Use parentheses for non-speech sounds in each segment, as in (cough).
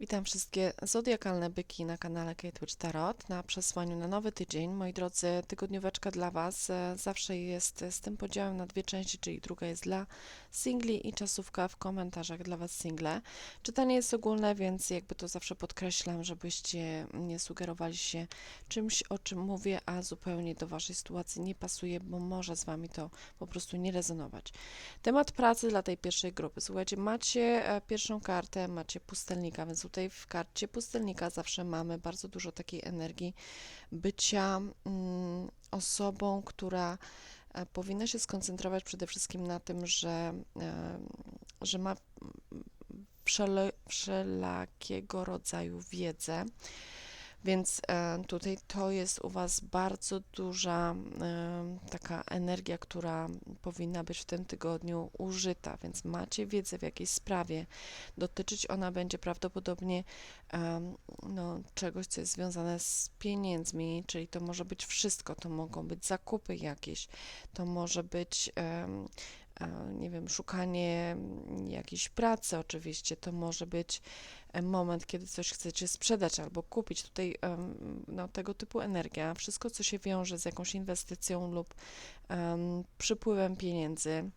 Witam wszystkie zodiakalne byki na kanale Kate Witch Tarot na przesłaniu na nowy tydzień. Moi drodzy, tygodnióweczka dla Was e, zawsze jest z tym podziałem na dwie części, czyli druga jest dla singli i czasówka w komentarzach dla Was single. Czytanie jest ogólne, więc jakby to zawsze podkreślam, żebyście nie sugerowali się czymś, o czym mówię, a zupełnie do Waszej sytuacji nie pasuje, bo może z Wami to po prostu nie rezonować. Temat pracy dla tej pierwszej grupy. Słuchajcie, macie e, pierwszą kartę, macie pustelnika, więc tutaj w karcie pustelnika zawsze mamy bardzo dużo takiej energii bycia mm, osobą, która e, powinna się skoncentrować przede wszystkim na tym, że, e, że ma wszele, wszelakiego rodzaju wiedzę więc e, tutaj to jest u Was bardzo duża e, taka energia, która powinna być w tym tygodniu użyta, więc macie wiedzę w jakiejś sprawie. Dotyczyć ona będzie prawdopodobnie e, no, czegoś, co jest związane z pieniędzmi, czyli to może być wszystko, to mogą być zakupy jakieś, to może być nie wiem, szukanie jakiejś pracy, oczywiście, to może być moment, kiedy coś chcecie sprzedać albo kupić. Tutaj no, tego typu energia, wszystko, co się wiąże z jakąś inwestycją lub um, przypływem pieniędzy.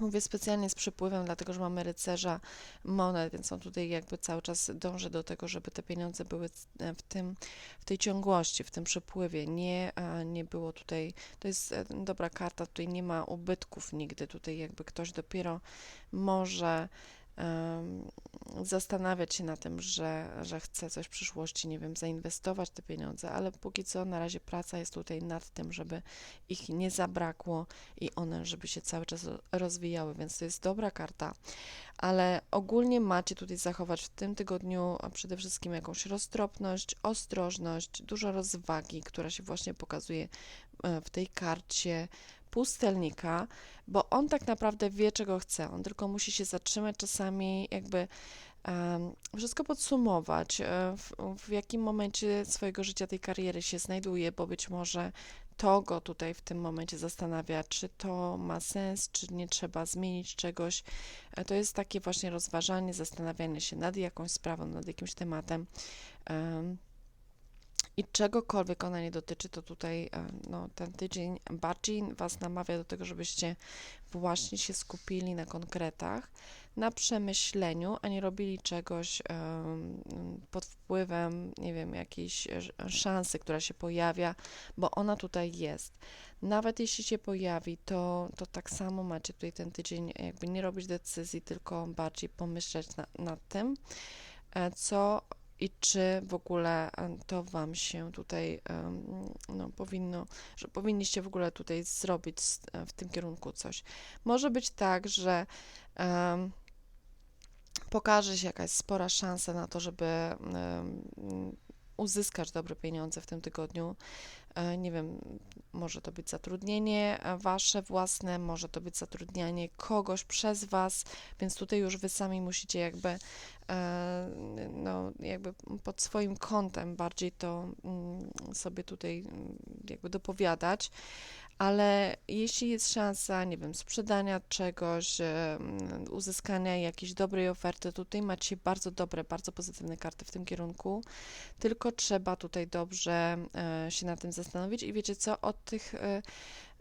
Mówię specjalnie z przypływem, dlatego że mamy rycerza monet, więc on tutaj jakby cały czas dąży do tego, żeby te pieniądze były w, tym, w tej ciągłości, w tym przypływie. Nie, nie było tutaj, to jest e, dobra karta, tutaj nie ma ubytków nigdy, tutaj jakby ktoś dopiero może zastanawiać się na tym, że, że chce coś w przyszłości, nie wiem, zainwestować te pieniądze, ale póki co na razie praca jest tutaj nad tym, żeby ich nie zabrakło i one, żeby się cały czas rozwijały, więc to jest dobra karta, ale ogólnie macie tutaj zachować w tym tygodniu przede wszystkim jakąś roztropność, ostrożność, dużo rozwagi, która się właśnie pokazuje e, w tej karcie pustelnika, bo on tak naprawdę wie, czego chce. On tylko musi się zatrzymać czasami, jakby um, wszystko podsumować, e, w, w jakim momencie swojego życia, tej kariery się znajduje, bo być może to go tutaj w tym momencie zastanawia, czy to ma sens, czy nie trzeba zmienić czegoś. E, to jest takie właśnie rozważanie, zastanawianie się nad jakąś sprawą, nad jakimś tematem. Um, i czegokolwiek ona nie dotyczy, to tutaj e, no, ten tydzień bardziej Was namawia do tego, żebyście właśnie się skupili na konkretach, na przemyśleniu, a nie robili czegoś pod wpływem, nie wiem, jakiejś szansy, która się pojawia, bo ona tutaj jest. Nawet jeśli się pojawi, to, to tak samo macie tutaj ten tydzień, jakby nie robić decyzji, tylko bardziej pomyśleć na, nad tym, e, co i czy w ogóle to Wam się tutaj no, powinno, że powinniście w ogóle tutaj zrobić w tym kierunku coś. Może być tak, że um, pokaże się jakaś spora szansa na to, żeby um, uzyskać dobre pieniądze w tym tygodniu. E, nie wiem, może to być zatrudnienie wasze własne, może to być zatrudnianie kogoś przez was, więc tutaj już wy sami musicie jakby e, no, jakby pod swoim kątem bardziej to mm, sobie tutaj mm, jakby dopowiadać ale jeśli jest szansa, nie wiem, sprzedania czegoś, uzyskania jakiejś dobrej oferty, tutaj macie bardzo dobre, bardzo pozytywne karty w tym kierunku, tylko trzeba tutaj dobrze e, się na tym zastanowić i wiecie co, od tych e,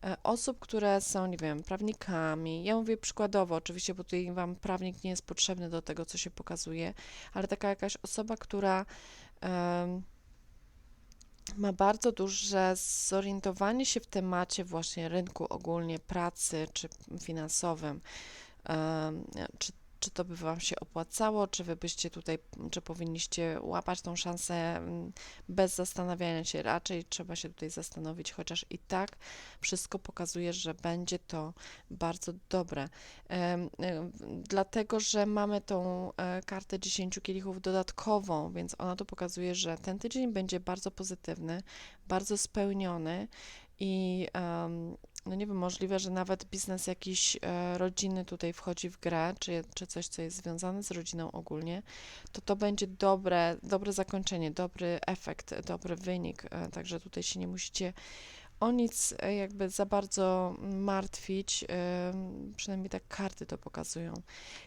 e, osób, które są, nie wiem, prawnikami. Ja mówię przykładowo, oczywiście, bo tutaj Wam prawnik nie jest potrzebny do tego, co się pokazuje, ale taka jakaś osoba, która ma bardzo duże zorientowanie się w temacie właśnie rynku ogólnie pracy czy finansowym, czy czy to by Wam się opłacało, czy Wy byście tutaj, czy powinniście łapać tą szansę mm, bez zastanawiania się, raczej trzeba się tutaj zastanowić, chociaż i tak wszystko pokazuje, że będzie to bardzo dobre. Dlatego, że mamy tą e, kartę 10 kielichów dodatkową, więc ona to pokazuje, że ten tydzień będzie bardzo pozytywny, bardzo spełniony i no nie wiem, możliwe, że nawet biznes jakiś e, rodziny tutaj wchodzi w grę, czy, czy coś, co jest związane z rodziną ogólnie, to to będzie dobre, dobre zakończenie, dobry efekt, dobry wynik, e, także tutaj się nie musicie o nic e, jakby za bardzo martwić, e, przynajmniej tak karty to pokazują.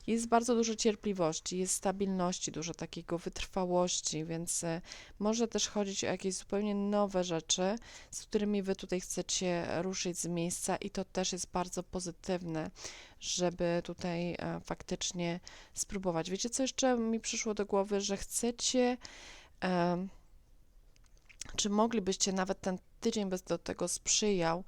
Jest bardzo dużo cierpliwości, jest stabilności, dużo takiego wytrwałości, więc e, może też chodzić o jakieś zupełnie nowe rzeczy, z którymi wy tutaj chcecie ruszyć z miejsca i to też jest bardzo pozytywne, żeby tutaj faktycznie spróbować. Wiecie, co jeszcze mi przyszło do głowy, że chcecie czy moglibyście nawet ten tydzień bez do tego sprzyjał,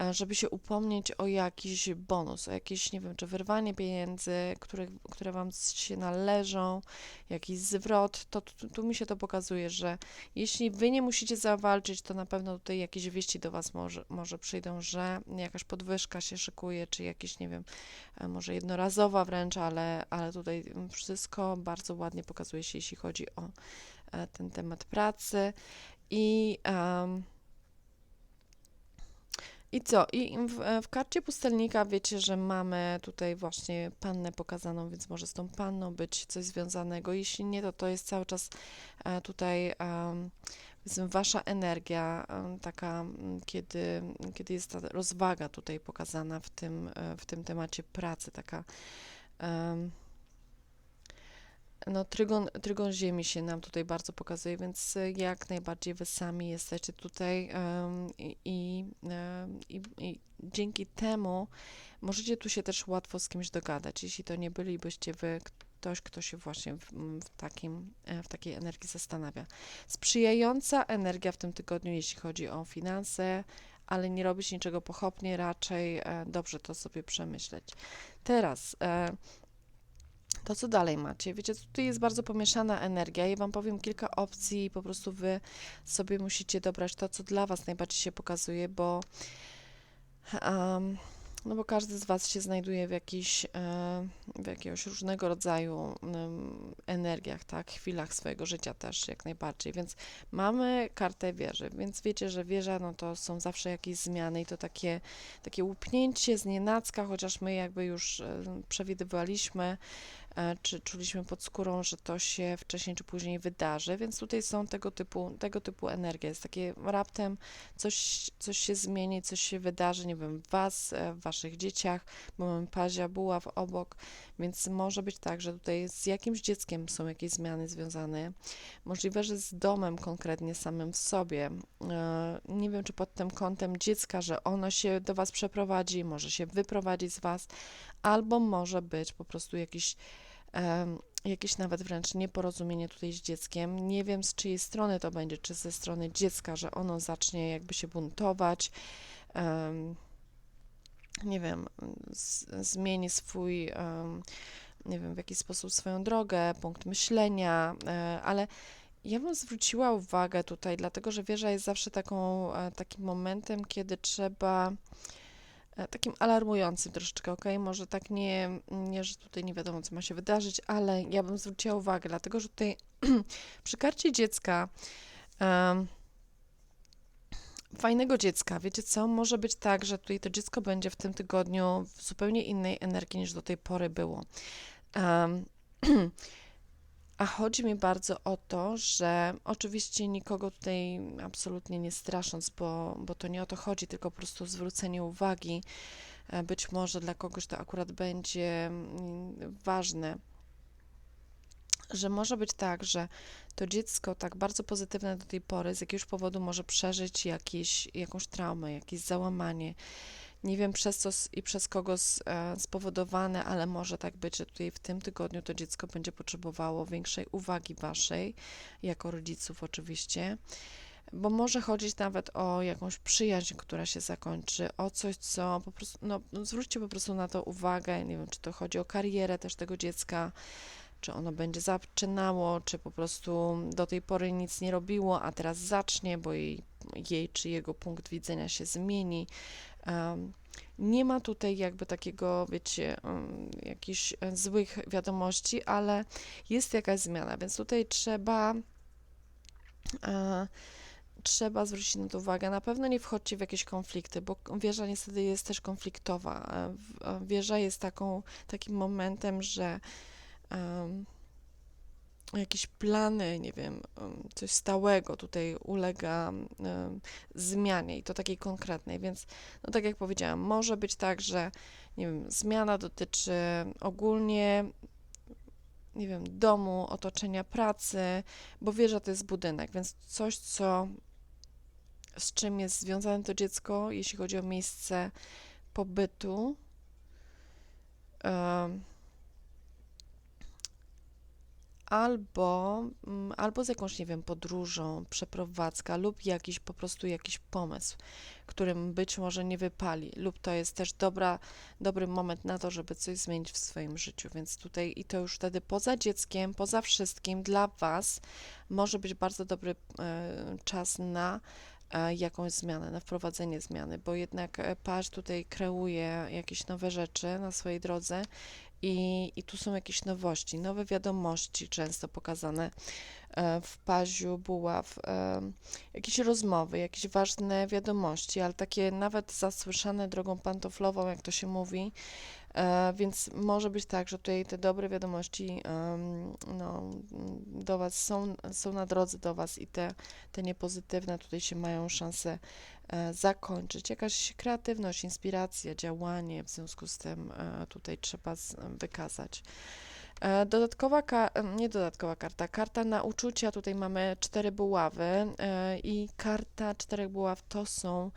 e, żeby się upomnieć o jakiś bonus, o jakieś, nie wiem, czy wyrwanie pieniędzy, które, które Wam się należą, jakiś zwrot, to tu, tu mi się to pokazuje, że jeśli Wy nie musicie zawalczyć, to na pewno tutaj jakieś wieści do Was może, może przyjdą, że jakaś podwyżka się szykuje, czy jakieś, nie wiem, e, może jednorazowa wręcz, ale, ale tutaj wszystko bardzo ładnie pokazuje się, jeśli chodzi o e, ten temat pracy. I, um, i co? I w, w, karcie pustelnika wiecie, że mamy tutaj właśnie pannę pokazaną, więc może z tą panną być coś związanego. Jeśli nie, to to jest cały czas e, tutaj um, wasza energia, taka, kiedy, kiedy jest ta rozwaga tutaj pokazana w tym, e, w tym temacie pracy, taka um, no, trygon, trygon Ziemi się nam tutaj bardzo pokazuje, więc jak najbardziej wy sami jesteście tutaj um, i, i, i, i, dzięki temu możecie tu się też łatwo z kimś dogadać. Jeśli to nie bylibyście wy, ktoś, kto się właśnie w, w, takim, e, w takiej energii zastanawia. Sprzyjająca energia w tym tygodniu, jeśli chodzi o finanse, ale nie robić niczego pochopnie, raczej e, dobrze to sobie przemyśleć. Teraz e, to, co dalej macie. Wiecie, tutaj jest bardzo pomieszana energia. Ja Wam powiem kilka opcji i po prostu Wy sobie musicie dobrać to, co dla Was najbardziej się pokazuje, bo um, no bo każdy z Was się znajduje w jakiś, e, w jakiegoś różnego rodzaju energiach, tak, chwilach swojego życia też jak najbardziej, więc mamy kartę wieży, więc wiecie, że wieża, no to są zawsze jakieś zmiany i to takie, takie łupnięcie z nienacka, chociaż my jakby już przewidywaliśmy, czy czuliśmy pod skórą, że to się wcześniej czy później wydarzy, więc tutaj są tego typu, tego typu energie. Jest takie raptem coś, coś się zmieni, coś się wydarzy, nie wiem, w Was, e, w Waszych dzieciach, bo mamy pazia, buław obok, więc może być tak, że tutaj z jakimś dzieckiem są jakieś zmiany związane. Możliwe, że z domem konkretnie samym w sobie. E, nie wiem, czy pod tym kątem dziecka, że ono się do Was przeprowadzi, może się wyprowadzić z Was, albo może być po prostu jakiś jakieś nawet wręcz nieporozumienie tutaj z dzieckiem. Nie wiem z czyjej strony to będzie, czy ze strony dziecka, że ono zacznie jakby się buntować, nie wiem, zmieni swój, nie wiem, w jaki sposób swoją drogę, punkt myślenia, e, ale ja bym zwróciła uwagę tutaj, dlatego że wieża jest zawsze taką, e, takim momentem, kiedy trzeba takim alarmującym troszeczkę, ok? Może tak nie, nie, że tutaj nie wiadomo, co ma się wydarzyć, ale ja bym zwróciła uwagę, dlatego że tutaj (clears throat) przy karcie dziecka, um, fajnego dziecka, wiecie co, może być tak, że tutaj to dziecko będzie w tym tygodniu w zupełnie innej energii niż do tej pory było. Um, (clears throat) A chodzi mi bardzo o to, że oczywiście nikogo tutaj absolutnie nie strasząc, bo, bo to nie o to chodzi, tylko po prostu zwrócenie uwagi. E, być może dla kogoś to akurat będzie mm, ważne, że może być tak, że to dziecko tak bardzo pozytywne do tej pory z jakiegoś powodu może przeżyć jakieś, jakąś traumę, jakieś załamanie nie wiem przez co i przez kogo e, spowodowane, ale może tak być, że tutaj w tym tygodniu to dziecko będzie potrzebowało większej uwagi waszej, jako rodziców oczywiście. Bo może chodzić nawet o jakąś przyjaźń, która się zakończy, o coś, co po prostu, no, zwróćcie po prostu na to uwagę, nie wiem, czy to chodzi o karierę też tego dziecka, czy ono będzie zaczynało, czy po prostu do tej pory nic nie robiło, a teraz zacznie, bo jej, jej czy jego punkt widzenia się zmieni, nie ma tutaj jakby takiego, wiecie, jakichś e, złych wiadomości, ale jest jakaś zmiana, więc tutaj trzeba e, trzeba zwrócić na to uwagę. Na pewno nie wchodźcie w jakieś konflikty, bo wieża niestety jest też konfliktowa. E, wieża jest taką, takim momentem, że jakieś plany, nie wiem, em, coś stałego tutaj ulega zmianie i to takiej konkretnej, więc no tak jak powiedziałam, może być tak, że nie wiem, zmiana dotyczy ogólnie nie wiem, domu, otoczenia pracy, bo wie, że to jest budynek, więc coś, co z czym jest związane to dziecko, jeśli chodzi o miejsce pobytu. em, albo, mm, albo z jakąś, nie wiem, podróżą, przeprowadzka lub jakiś po prostu jakiś pomysł, którym być może nie wypali, lub to jest też dobra, dobry moment na to, żeby coś zmienić w swoim życiu. Więc tutaj i to już wtedy poza dzieckiem, poza wszystkim dla Was może być bardzo dobry e, czas na e, jakąś zmianę, na wprowadzenie zmiany, bo jednak e, patrz tutaj kreuje jakieś nowe rzeczy na swojej drodze i, i tu są jakieś nowości, nowe wiadomości często pokazane e, w paziu, buław, e, jakieś rozmowy, jakieś ważne wiadomości, ale takie nawet zasłyszane drogą pantoflową, jak to się mówi, E, Więc może być tak, że tutaj te dobre wiadomości no, do Was są, są na drodze do Was i te, te niepozytywne tutaj się mają szansę zakończyć. Jakaś kreatywność, inspiracja, działanie w związku z tym e, tutaj trzeba z, wykazać. E, Dodatkowa, e, nie dodatkowa karta, karta na uczucia, tutaj mamy cztery buławy e, i karta czterech buław to są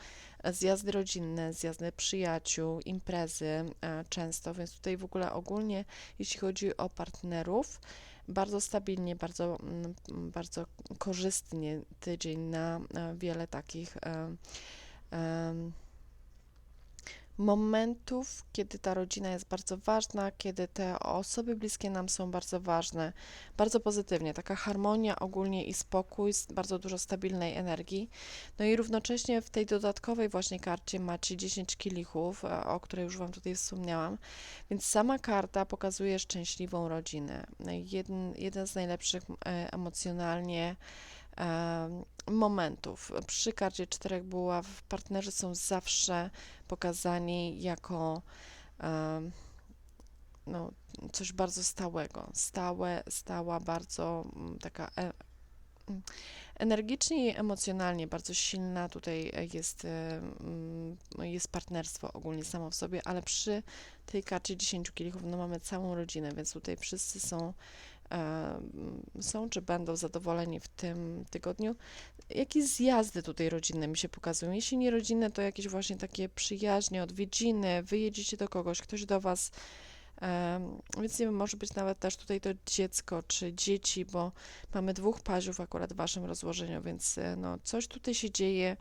zjazdy rodzinne, zjazdy przyjaciół, imprezy e, często, więc tutaj w ogóle ogólnie, jeśli chodzi o partnerów, bardzo stabilnie, bardzo, mm, bardzo korzystnie tydzień na e, wiele takich e, em, momentów, kiedy ta rodzina jest bardzo ważna, kiedy te osoby bliskie nam są bardzo ważne, bardzo pozytywnie, taka harmonia ogólnie i spokój, bardzo dużo stabilnej energii. No i równocześnie w tej dodatkowej właśnie karcie macie 10 kielichów, e, o której już Wam tutaj wspomniałam, więc sama karta pokazuje szczęśliwą rodzinę. Jeden, jeden z najlepszych e, emocjonalnie em, momentów. Przy karcie czterech buław partnerzy są zawsze pokazani jako no, coś bardzo stałego. Stałe, stała, bardzo mm, taka e, mm, energicznie i emocjonalnie bardzo silna tutaj jest, mm, jest partnerstwo ogólnie samo w sobie, ale przy tej karcie 10 kielichów no mamy całą rodzinę, więc tutaj wszyscy są są czy będą zadowoleni w tym tygodniu. Jakieś zjazdy tutaj rodzinne mi się pokazują. Jeśli nie rodzinne, to jakieś właśnie takie przyjaźnie, odwiedziny, wyjedziecie do kogoś, ktoś do Was. Więc nie wiem, może być nawet też tutaj to dziecko czy dzieci, bo mamy dwóch paziów akurat w Waszym rozłożeniu, więc e, no, coś tutaj się dzieje,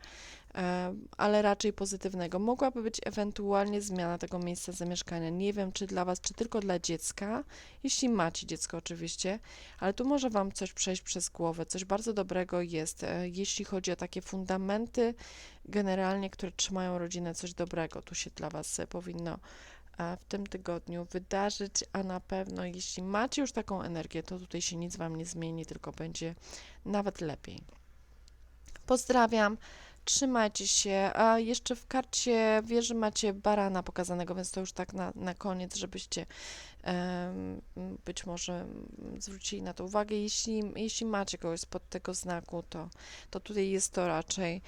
ale raczej pozytywnego. Mogłaby być ewentualnie zmiana tego miejsca zamieszkania. Nie wiem, czy dla Was, czy tylko dla dziecka, jeśli macie dziecko oczywiście, ale tu może Wam coś przejść przez głowę, coś bardzo dobrego jest, e, jeśli chodzi o takie fundamenty generalnie, które trzymają rodzinę, coś dobrego tu się dla Was e, powinno w tym tygodniu wydarzyć, a na pewno jeśli macie już taką energię, to tutaj się nic Wam nie zmieni, tylko będzie nawet lepiej. Pozdrawiam. Trzymajcie się. A jeszcze w karcie wieży macie barana pokazanego, więc to już tak na, na koniec, żebyście em, być może zwrócili na to uwagę. Jeśli, jeśli macie kogoś spod tego znaku, to, to tutaj jest to raczej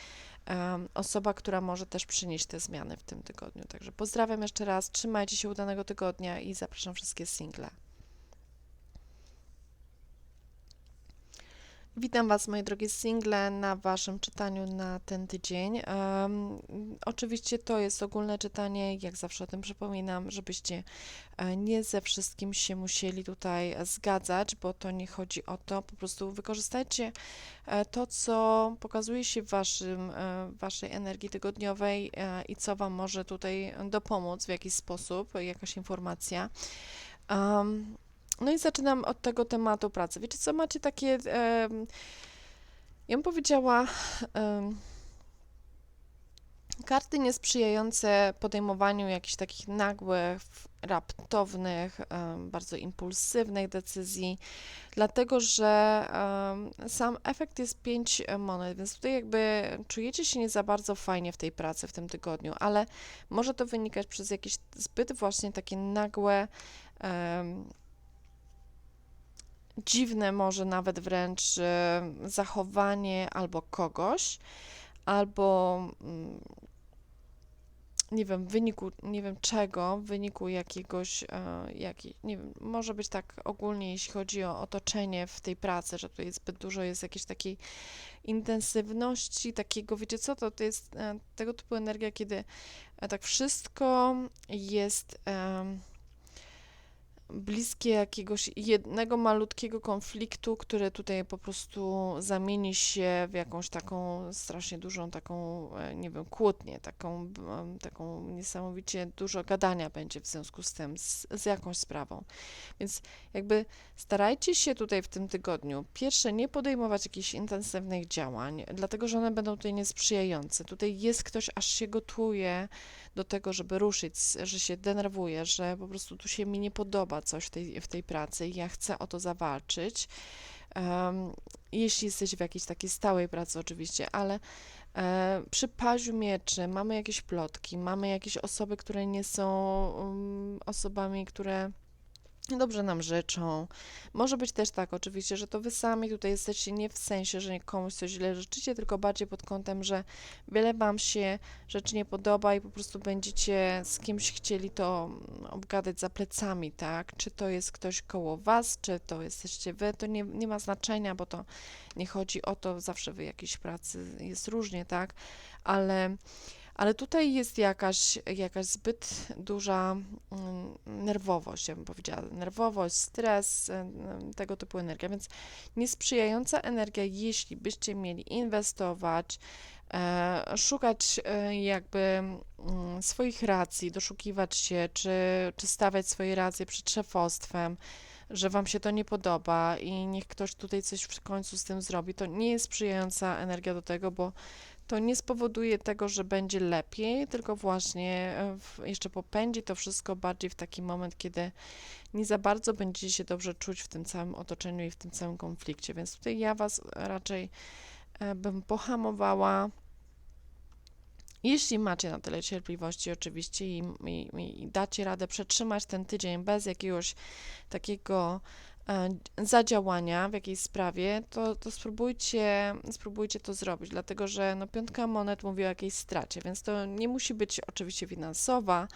osoba, która może też przynieść te zmiany w tym tygodniu. Także pozdrawiam jeszcze raz, trzymajcie się udanego tygodnia i zapraszam wszystkie single. Witam Was, moje drogie single, na Waszym czytaniu na ten tydzień. Em, oczywiście to jest ogólne czytanie, jak zawsze o tym przypominam, żebyście e, nie ze wszystkim się musieli tutaj zgadzać, bo to nie chodzi o to. Po prostu wykorzystajcie e, to, co pokazuje się w waszym, e, Waszej energii tygodniowej i co Wam może tutaj dopomóc w jakiś sposób, jakaś informacja. Em, no i zaczynam od tego tematu pracy. Wiecie co, macie takie, ja bym powiedziała, karty niesprzyjające podejmowaniu jakichś takich nagłych, raptownych, bardzo impulsywnych decyzji, dlatego że sam efekt jest 5 monet, więc tutaj jakby czujecie się nie za bardzo fajnie w tej pracy w tym tygodniu, ale może to wynikać przez jakieś zbyt właśnie takie nagłe dziwne może nawet wręcz zachowanie albo kogoś, albo mm, nie wiem, w wyniku, nie wiem czego, w wyniku jakiegoś, e, jaki, nie wiem, może być tak ogólnie, jeśli chodzi o otoczenie w tej pracy, że tutaj zbyt dużo jest jakiejś takiej intensywności, takiego, wiecie co, to, to jest e, tego typu energia, kiedy e, tak wszystko jest bliskie jakiegoś jednego malutkiego konfliktu, który tutaj po prostu zamieni się w jakąś taką strasznie dużą taką, e, nie wiem, kłótnię, taką, taką niesamowicie dużo gadania będzie w związku z tym, z, z jakąś sprawą. Więc jakby starajcie się tutaj w tym tygodniu, pierwsze, nie podejmować jakichś intensywnych działań, dlatego że one będą tutaj niesprzyjające. Tutaj jest ktoś, aż się gotuje do tego, żeby ruszyć, że się denerwuje, że po prostu tu się mi nie podoba coś w tej, w tej pracy i ja chcę o to zawalczyć. Um, jeśli jesteś w jakiejś takiej stałej pracy, oczywiście, ale e, przy paziu mieczy mamy jakieś plotki, mamy jakieś osoby, które nie są um, osobami, które dobrze nam życzą. Może być też tak, oczywiście, że to wy sami tutaj jesteście nie w sensie, że komuś coś źle życzycie, tylko bardziej pod kątem, że wiele wam się rzeczy nie podoba i po prostu będziecie z kimś chcieli to obgadać za plecami, tak? Czy to jest ktoś koło was, czy to jesteście wy, to nie, nie ma znaczenia, bo to nie chodzi o to, zawsze w jakiejś pracy jest różnie, tak? Ale ale tutaj jest jakaś, jakaś zbyt duża mm, nerwowość, ja bym powiedziała, nerwowość, stres, y, y, tego typu energia, więc niesprzyjająca energia, jeśli byście mieli inwestować, e, szukać e, jakby mm, swoich racji, doszukiwać się, czy, czy stawiać swoje racje przed szefostwem, że wam się to nie podoba i niech ktoś tutaj coś w końcu z tym zrobi, to nie jest sprzyjająca energia do tego, bo to nie spowoduje tego, że będzie lepiej, tylko właśnie e, w, jeszcze popędzi to wszystko bardziej w taki moment, kiedy nie za bardzo będziecie się dobrze czuć w tym całym otoczeniu i w tym całym konflikcie. Więc tutaj ja Was raczej e, bym pohamowała. Jeśli macie na tyle cierpliwości, oczywiście, i, i, i dacie radę przetrzymać ten tydzień bez jakiegoś takiego E, zadziałania w jakiejś sprawie, to, to spróbujcie, spróbujcie to zrobić, dlatego że no, piątka monet mówi o jakiejś stracie, więc to nie musi być oczywiście finansowa,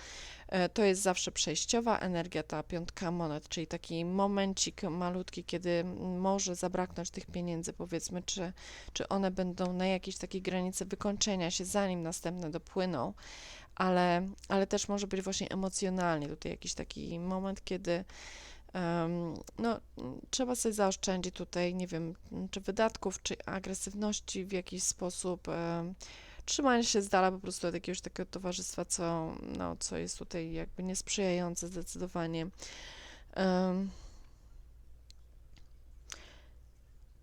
e, to jest zawsze przejściowa energia, ta piątka monet, czyli taki momencik malutki, kiedy może zabraknąć tych pieniędzy, powiedzmy, czy, czy one będą na jakiejś takiej granicy wykończenia się, zanim następne dopłyną, ale, ale też może być właśnie emocjonalnie tutaj jakiś taki moment, kiedy no, trzeba sobie zaoszczędzić tutaj, nie wiem, czy wydatków, czy agresywności w jakiś sposób, trzymania się z dala po prostu od jakiegoś takiego towarzystwa, co, no, co jest tutaj jakby niesprzyjające zdecydowanie.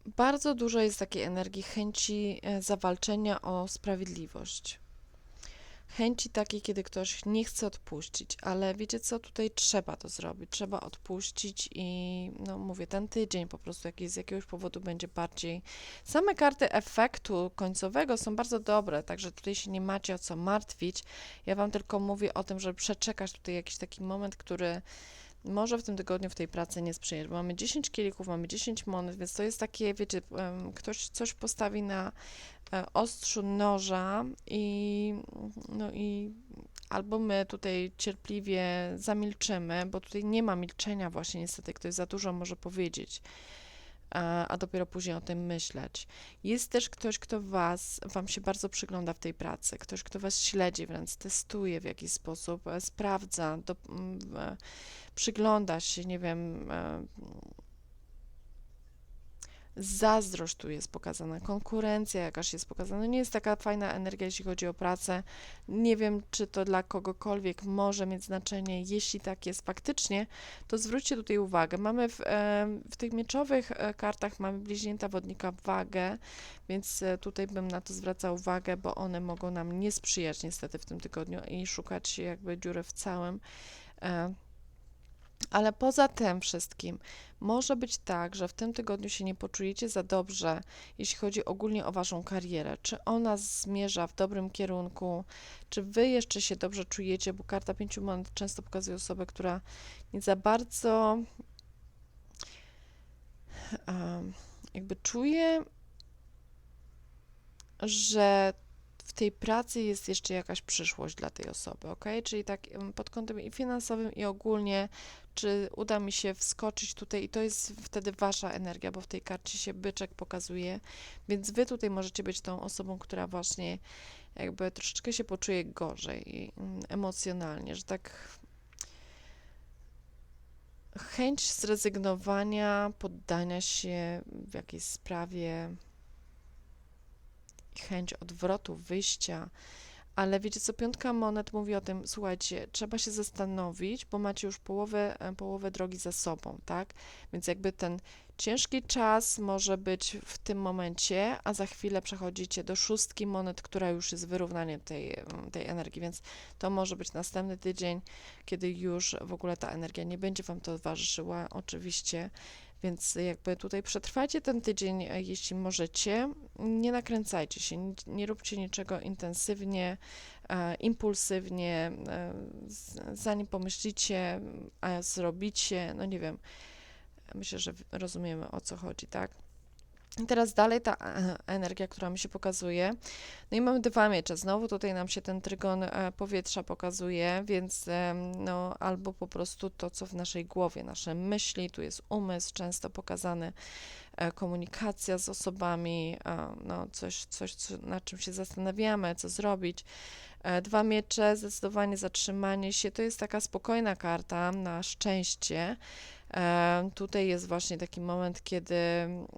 Bardzo dużo jest takiej energii, chęci e, zawalczenia o sprawiedliwość chęci takiej, kiedy ktoś nie chce odpuścić, ale wiecie co, tutaj trzeba to zrobić, trzeba odpuścić i no mówię, ten tydzień po prostu jakiś, z jakiegoś powodu będzie bardziej. Same karty efektu końcowego są bardzo dobre, także tutaj się nie macie o co martwić. Ja Wam tylko mówię o tym, żeby przeczekać tutaj jakiś taki moment, który może w tym tygodniu w tej pracy nie sprzyjać, bo mamy 10 kielichów, mamy 10 monet, więc to jest takie, wiecie, ktoś coś postawi na e, ostrzu noża i, no i albo my tutaj cierpliwie zamilczymy, bo tutaj nie ma milczenia właśnie niestety, ktoś za dużo może powiedzieć, a, a dopiero później o tym myśleć. Jest też ktoś, kto was, wam się bardzo przygląda w tej pracy, ktoś, kto was śledzi, wręcz testuje w jakiś sposób, e, sprawdza, do, e, przygląda się, nie wiem, e, zazdrość tu jest pokazana, konkurencja jakaś jest pokazana. Nie jest taka fajna energia, jeśli chodzi o pracę. Nie wiem, czy to dla kogokolwiek może mieć znaczenie. Jeśli tak jest faktycznie, to zwróćcie tutaj uwagę. Mamy w, e, w tych mieczowych e, kartach mamy bliźnięta wodnika wagę, więc tutaj bym na to zwracał uwagę, bo one mogą nam nie sprzyjać niestety w tym tygodniu i szukać jakby dziury w całym. Ale poza tym wszystkim może być tak, że w tym tygodniu się nie poczujecie za dobrze, jeśli chodzi ogólnie o Waszą karierę. Czy ona zmierza w dobrym kierunku, czy Wy jeszcze się dobrze czujecie, bo karta pięciu monet często pokazuje osobę, która nie za bardzo jakby czuję, że w tej pracy jest jeszcze jakaś przyszłość dla tej osoby, ok? Czyli tak pod kątem i finansowym, i ogólnie, czy uda mi się wskoczyć tutaj, i to jest wtedy wasza energia, bo w tej karcie się byczek pokazuje, więc wy tutaj możecie być tą osobą, która właśnie jakby troszeczkę się poczuje gorzej emocjonalnie, że tak chęć zrezygnowania, poddania się w jakiejś sprawie, chęć odwrotu, wyjścia, ale wiecie co, piątka monet mówi o tym, słuchajcie, trzeba się zastanowić, bo macie już połowę, e, połowę drogi za sobą, tak? Więc jakby ten ciężki czas może być w tym momencie, a za chwilę przechodzicie do szóstki monet, która już jest wyrównanie tej, mm, tej energii, więc to może być następny tydzień, kiedy już w ogóle ta energia nie będzie Wam towarzyszyła, oczywiście więc jakby tutaj przetrwajcie ten tydzień, e, jeśli możecie. Nie nakręcajcie się, nie, nie róbcie niczego intensywnie, e, impulsywnie. E, zanim pomyślicie, a zrobicie, no nie wiem, myślę, że rozumiemy o co chodzi, tak? I teraz dalej ta e, energia, która mi się pokazuje. No i mamy dwa miecze. Znowu tutaj nam się ten trygon e, powietrza pokazuje, więc no albo po prostu to, co w naszej głowie, nasze myśli, tu jest umysł często pokazany, e, komunikacja z osobami, no coś, coś na czym się zastanawiamy, co zrobić. Dwa miecze, zdecydowanie zatrzymanie się, to jest taka spokojna karta na szczęście, Tutaj jest właśnie taki moment, kiedy mm,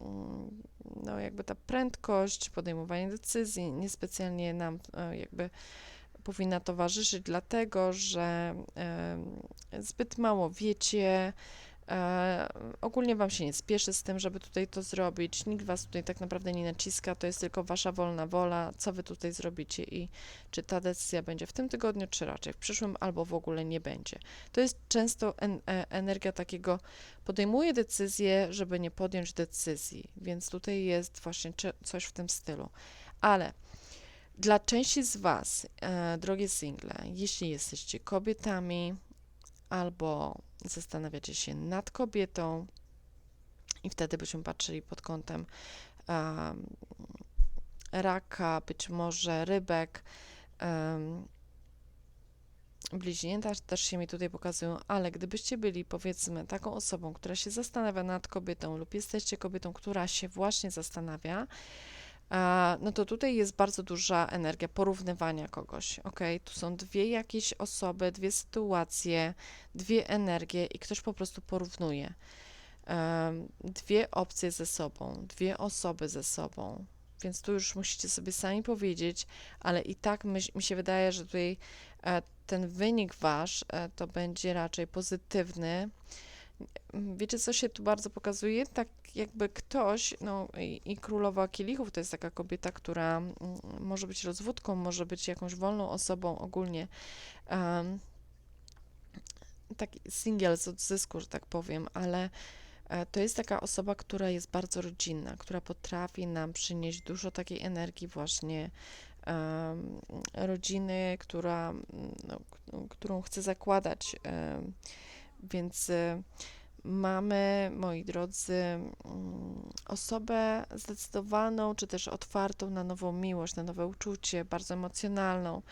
no jakby ta prędkość, podejmowanie decyzji niespecjalnie nam e, jakby powinna towarzyszyć, dlatego że zbyt mało wiecie, E, ogólnie Wam się nie spieszy z tym, żeby tutaj to zrobić. Nikt Was tutaj tak naprawdę nie naciska, to jest tylko Wasza wolna wola, co Wy tutaj zrobicie i czy ta decyzja będzie w tym tygodniu, czy raczej w przyszłym, albo w ogóle nie będzie. To jest często en e, energia takiego, podejmuję decyzję, żeby nie podjąć decyzji, więc tutaj jest właśnie coś w tym stylu. Ale dla części z Was, e, drogie single, jeśli jesteście kobietami, albo zastanawiacie się nad kobietą i wtedy byśmy patrzyli pod kątem um, raka, być może rybek, um, bliźnięta też się mi tutaj pokazują, ale gdybyście byli powiedzmy taką osobą, która się zastanawia nad kobietą lub jesteście kobietą, która się właśnie zastanawia, no to tutaj jest bardzo duża energia porównywania kogoś, ok? Tu są dwie jakieś osoby, dwie sytuacje, dwie energie i ktoś po prostu porównuje. Dwie opcje ze sobą, dwie osoby ze sobą, więc tu już musicie sobie sami powiedzieć, ale i tak mi się wydaje, że tutaj e, ten wynik wasz e, to będzie raczej pozytywny, Wiecie, co się tu bardzo pokazuje? Tak jakby ktoś, no i, i królowa kielichów to jest taka kobieta, która mm, może być rozwódką, może być jakąś wolną osobą ogólnie. Um, taki singiel z odzysku, że tak powiem, ale e, to jest taka osoba, która jest bardzo rodzinna, która potrafi nam przynieść dużo takiej energii właśnie um, rodziny, która, mm, no, którą chce zakładać. Um, więc y, mamy, moi drodzy, mm, osobę zdecydowaną, czy też otwartą na nową miłość, na nowe uczucie, bardzo emocjonalną.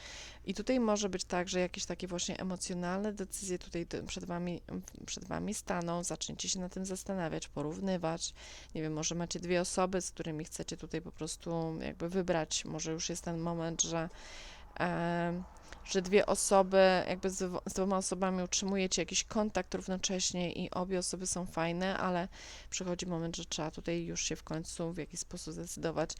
I tutaj może być tak, że jakieś takie właśnie emocjonalne decyzje tutaj przed wami, przed wami staną, zaczniecie się na tym zastanawiać, porównywać. Nie wiem, może macie dwie osoby, z którymi chcecie tutaj po prostu jakby wybrać. Może już jest ten moment, że. E, że dwie osoby, jakby z, z, dwoma osobami utrzymujecie jakiś kontakt równocześnie i obie osoby są fajne, ale przychodzi moment, że trzeba tutaj już się w końcu w jakiś sposób zdecydować.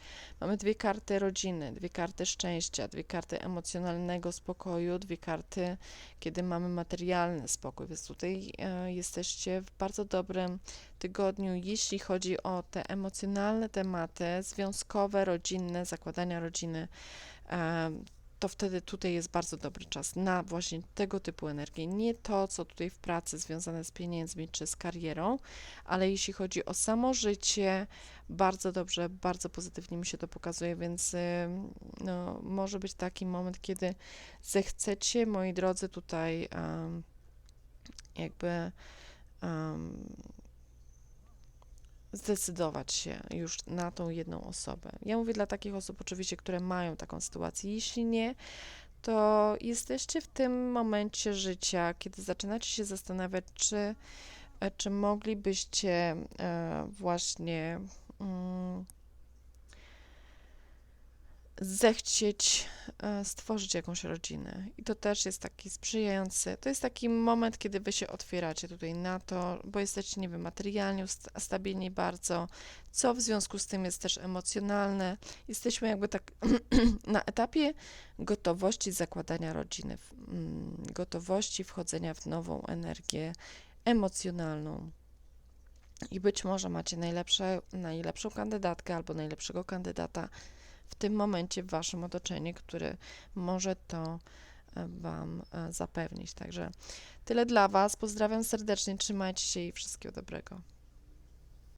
Mamy dwie karty rodziny, dwie karty szczęścia, dwie karty emocjonalnego spokoju, dwie karty, kiedy mamy materialny spokój, więc tutaj e, jesteście w bardzo dobrym tygodniu, jeśli chodzi o te emocjonalne tematy, związkowe, rodzinne, zakładania rodziny. E, to wtedy tutaj jest bardzo dobry czas na właśnie tego typu energię. Nie to, co tutaj w pracy związane z pieniędzmi czy z karierą, ale jeśli chodzi o samo życie, bardzo dobrze, bardzo pozytywnie mi się to pokazuje, więc no, może być taki moment, kiedy zechcecie, moi drodzy, tutaj um, jakby um, zdecydować się już na tą jedną osobę. Ja mówię dla takich osób oczywiście, które mają taką sytuację. Jeśli nie, to jesteście w tym momencie życia, kiedy zaczynacie się zastanawiać, czy, e, czy moglibyście e, właśnie mm, zechcieć e, stworzyć jakąś rodzinę. I to też jest taki sprzyjający. To jest taki moment, kiedy wy się otwieracie tutaj na to, bo jesteście, nie wiem, materialnie stabilni bardzo, co w związku z tym jest też emocjonalne. Jesteśmy jakby tak (clears throat) na etapie gotowości zakładania rodziny, mm, gotowości wchodzenia w nową energię emocjonalną. I być może macie najlepsze, najlepszą kandydatkę albo najlepszego kandydata w tym momencie w waszym otoczeniu, który może to e, wam e, zapewnić. Także tyle dla was. Pozdrawiam serdecznie, trzymajcie się i wszystkiego dobrego.